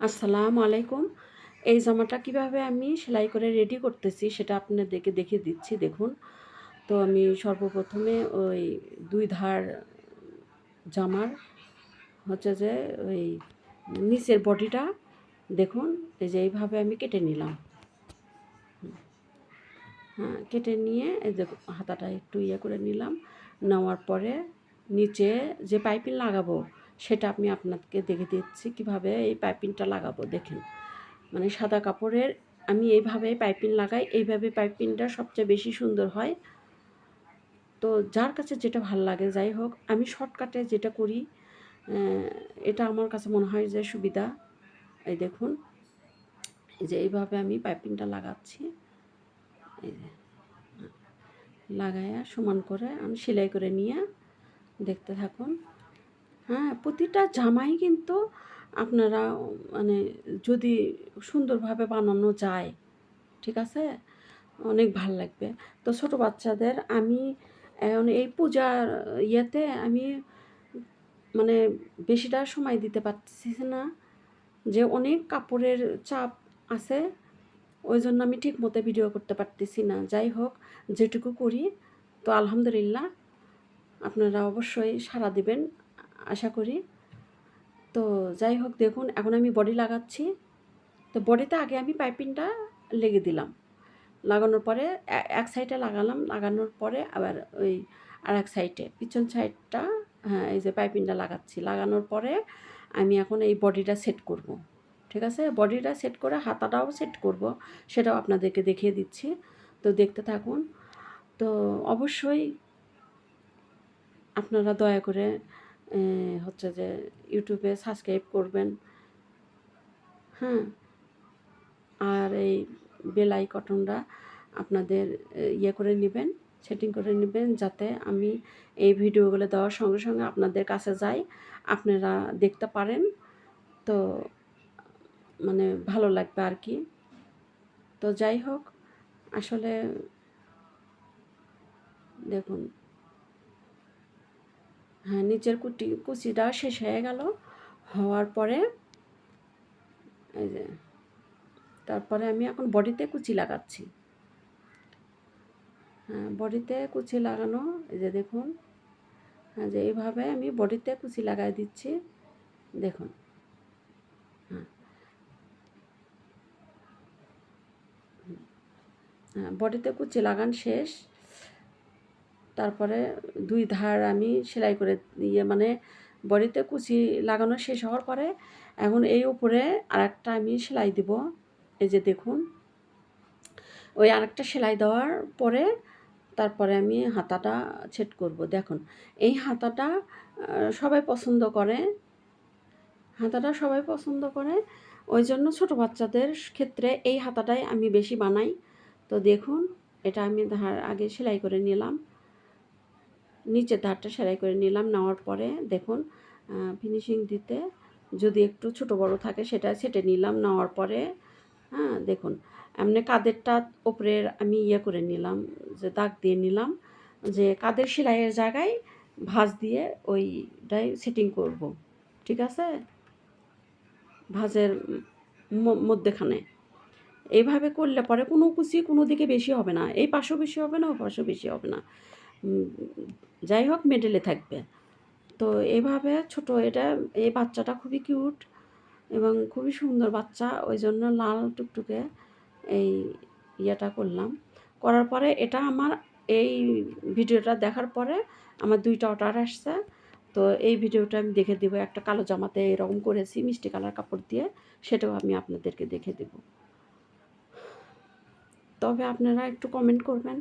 আসসালামু আলাইকুম। এই জামাটা কীভাবে আমি সেলাই করে রেডি করতেছি সেটা আপনাদেরকে দেখিয়ে দিচ্ছি, দেখুন। তো আমি সর্বপ্রথমে ওই দুই ধার জামার হচ্ছে যে ওই নিচের বডিটা দেখুন, এই যে এইভাবে আমি কেটে নিলাম। হ্যাঁ কেটে নিয়ে এই যে হাতাটা একটু ইয়ে করে নিলাম। নেওয়ার পরে নিচে যে পাইপিং লাগাবো সেটা আমি আপনাকে দেখে দিচ্ছি কীভাবে এই পাইপিংটা লাগাবো, দেখেন। মানে সাদা কাপড়ের, আমি এইভাবে পাইপিং লাগাই, এইভাবে পাইপিংটা সবচেয়ে বেশি সুন্দর হয়। তো যার কাছে যেটা ভালো লাগে, যাই হোক, আমি শর্টকাটে যেটা করি এটা আমার কাছে মনে হয় যে সুবিধা। এই দেখুন, এই যে এইভাবে আমি পাইপিংটা লাগাচ্ছি। এই যে লাগাইয়া সমান করে আমি সেলাই করে নিয়ে দেখতে থাকুন। হ্যাঁ প্রতিটা জামাই কিন্তু আপনারা মানে যদি সুন্দরভাবে বানানো যায়, ঠিক আছে? অনেক ভালো লাগবে। তো ছোটো বাচ্চাদের আমি এই পূজার ইয়েতে আমি মানে বেশিটা সময় দিতে পারছি না। যে অনেক কাপড়ের চাপ আছে, ওই জন্য আমি ঠিক মতো ভিডিও করতে পারতেছি না। যাই হোক, যেটুকু করি, তো আলহামদুলিল্লাহ, আপনারা অবশ্যই সাড়া দিবেন। আশা করি। তো যাই হোক, দেখুন, এখন আমি বডি লাগাচ্ছি। তো বডিতে আগে আমি পাইপিংটা লেগে দিলাম। লাগানোর পরে এক সাইডে লাগালাম, লাগানোর পরে আবার ওই আর এক সাইডে পিছন সাইডটা হ্যাঁ এই যে পাইপিংটা লাগাচ্ছি। লাগানোর পরে আমি এখন এই বডিটা সেট করব। ঠিক আছে? বডিটা সেট করে হাতাটাও সেট করব, সেটাও আপনাদেরকে দেখিয়ে দিচ্ছি। তো দেখতে থাকুন। তো অবশ্যই আপনারা দয়া করে হচ্ছে যে ইউটিউবে সাবস্ক্রাইব করবেন। হ্যাঁ। আর এই বেলাই কটনটা আপনাদের ইয়ে করে নেবেন সেটিং করে নেবেন, যাতে আমি এই ভিডিওগুলো দেওয়ার সঙ্গে সঙ্গে আপনাদের কাছে যাই, আপনারা দেখতে পারেন। তো মানে ভালো লাগবে আর কি। তো যাই হোক, আসলে দেখুন হ্যাঁ নিচের কুটি, কুচিটা শেষ হয়ে গেল। হওয়ার পরে এই যে, তারপরে আমি এখন বডিতে কুচি লাগাচ্ছি। হ্যাঁ বডিতে কুচি লাগানো, এই যে দেখুন হ্যাঁ যে এইভাবে আমি বডিতে কুচি লাগাই দিচ্ছি, দেখুন। হ্যাঁ। হ্যাঁ বডিতে কুচি লাগান শেষ। তারপরে দুই ধার আমি সেলাই করে ইয়ে মানে বডিতে কুচি লাগানো শেষ হওয়ার পরে এখন এই উপরে আরেকটা আমি সেলাই দিব। এই যে দেখুন। ওই আরেকটা সেলাই দেওয়ার পরে তারপরে আমি হাতাটা ছেট করব। দেখুন, এই হাতাটা সবাই পছন্দ করে। হাতাটা সবাই পছন্দ করে। ওই জন্য ছোটো বাচ্চাদের ক্ষেত্রে এই হাতাটাই আমি বেশি বানাই। তো দেখুন, এটা আমি ধার আগে সেলাই করে নিলাম। নিচের ধারটা সেলাই করে নিলাম, নেওয়ার পরে দেখুন ফিনিশিং দিতে যদি একটু ছোট বড় থাকে সেটা সেটে নিলাম, নেওয়ার পরে হ্যাঁ দেখুন, এমনি কাদেরটা ওপরের আমি ইয়ে করে নিলাম, যে দাগ দিয়ে নিলাম, যে কাদের সেলাইয়ের জায়গায় ভাঁজ দিয়ে ওইটাই সেটিং করব, ঠিক আছে? ভাঁজের মধ্যেখানে। এইভাবে করলে পরে কোনো কুচি কোনো দিকে বেশি হবে না, এই পাশেও বেশি হবে না, ও পাশেও বেশি হবে না। যাই হোক মেডেলে থাকবে। তো এভাবে ছোট, এটা এই বাচ্চাটা খুবই কিউট এবং খুবই সুন্দর বাচ্চা, ওই জন্য লাল টুকটুকে এই ইয়েটা করলাম। করার পরে এটা আমার, এই ভিডিওটা দেখার পরে আমার দুইটা অর্ডার আসছে। তো এই ভিডিওটা আমি দেখে দেবো, একটা কালো জামাতে এরকম করেছি, মিষ্টি কালার কাপড় দিয়ে, সেটাও আমি আপনাদেরকে দেখে দেব। তবে আপনারা একটু কমেন্ট করবেন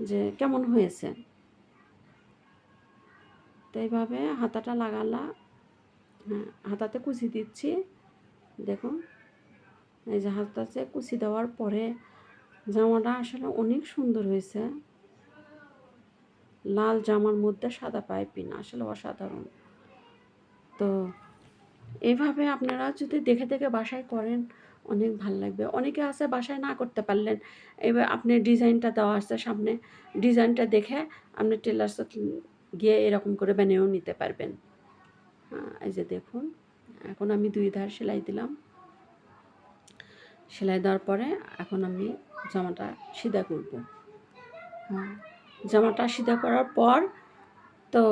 যে কেমন হয়েছে? তো এইভাবে হাতাটা লাগালা। হ্যাঁ হাতাতে কুচি দিচ্ছি। দেখুন, এই যে হাতাতে কুচি দেওয়ার পরে জামাটা আসলে অনেক সুন্দর হয়েছে। লাল জামার মধ্যে সাদা পাইপিন আসলে অসাধারণ। তো এইভাবে আপনারা যদি দেখে দেখে বাসায় করেন অনেক ভালো লাগবে। অনেকে আছে বাসায় না করতে পারলেন, এবার আপনি ডিজাইনটা দেওয়া আছে সামনে, ডিজাইনটা দেখে আপনি টেলার গিয়ে এরকম করে বানিয়েও নিতে পারবেন। এই যে দেখুন, এখন আমি দুই ধার সেলাই দিলাম। সেলাই দেওয়ার পরে এখন আমি জামাটা সিধা করব। হ্যাঁ জামাটা সিধা করার পর তো